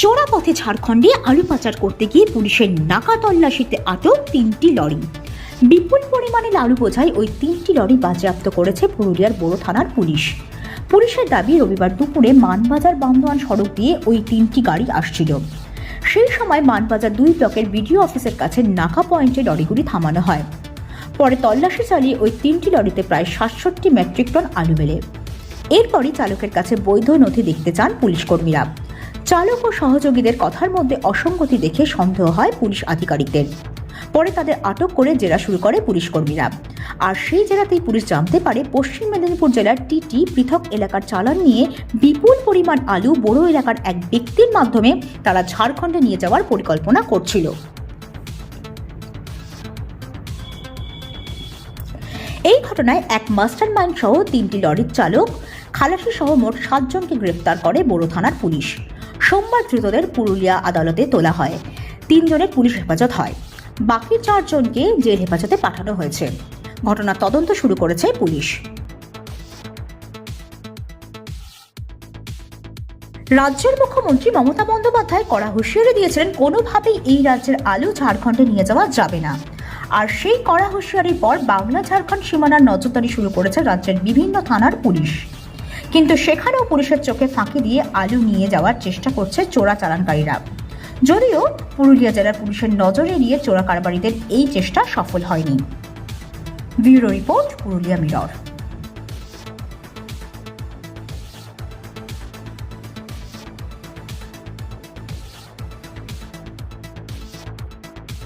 চোরা পথে ঝাড়খণ্ডে আলু পাচার করতে গিয়ে পুলিশের নাকা তল্লাশিতে আটক তিনটি লরি। বিপুল পরিমাণে লালু বোঝাই ওই তিনটি লরি বাজেয়াপ্ত করেছে পুরুলিয়ার বড় থানার পুলিশ। পুলিশের দাবি, রবিবার দুপুরে মানবাজার বান্দোয়ান সড়ক দিয়ে ওই তিনটি গাড়ি আসছিল। সেই সময় মানবাজার দুই ব্লকের বিডিও অফিসের কাছে নাকা পয়েন্টে লরিগুলি থামানো হয়। পরে তল্লাশি চালিয়ে ওই তিনটি লরিতে প্রায় সাতষট্টি মেট্রিক টন আলু মেলে। এরপরই চালকের কাছে বৈধ নথি দেখতে চান পুলিশ কর্মীরা। চালক ও সহযোগীদের কথার মধ্যে অসঙ্গতি দেখে সন্দেহ হয় পুলিশ আধিকারিকদের। পরে তাদের আটক করে জেরা শুরু করে পুলিশ কর্মীরা আর সেই জেলাতেই পুলিশ জানতে পারে পশ্চিম মেদিনীপুর জেলার টিটি পৃথক এলাকার চালান নিয়ে বিপুল পরিমাণ আলু বড় এলাকার এক ব্যক্তির মাধ্যমে তারা ঝাড়খণ্ডে নিয়ে যাওয়ার পরিকল্পনা করছিল। এই ঘটনায় এক মাস্টার মাইন্ড সহ তিনটি লরির চালক খালাসি সহ মোট সাতজনকে গ্রেপ্তার করে বড় থানার পুলিশ। সোমবার ধৃতদের পুরুলিয়া আদালতে তোলা হয়। তিনজনের পুলিশ হেফাজত হয়। বাকি চারজনকে জেল হেফাজতে পাঠানো হয়েছে। ঘটনার তদন্ত শুরু করেছে পুলিশ। রাজ্যের মুখ্যমন্ত্রী মমতা বন্দ্যোপাধ্যায় কড়া হুঁশিয়ারি দিয়েছিলেন, কোনোভাবেই এই রাজ্যের আলু ঝাড়খণ্ডে নিয়ে যাওয়া যাবে না। আর সেই কড়া হুঁশিয়ারির পর বাংলা ঝাড়খণ্ড সীমানার নজরদারি শুরু করেছে রাজ্যের বিভিন্ন থানার পুলিশ। কিন্তু সেখানেও পুলিশের চোখে ফাঁকি দিয়ে আলু নিয়ে যাওয়ার চেষ্টা করছে চোরা চালানকারীরা। যদিও পুরুলিয়া জেলার পুলিশের নজরে নিয়ে চোরা কারবারিদের এই চেষ্টা সফল হয়নি। Bureau report, Purulia mirror.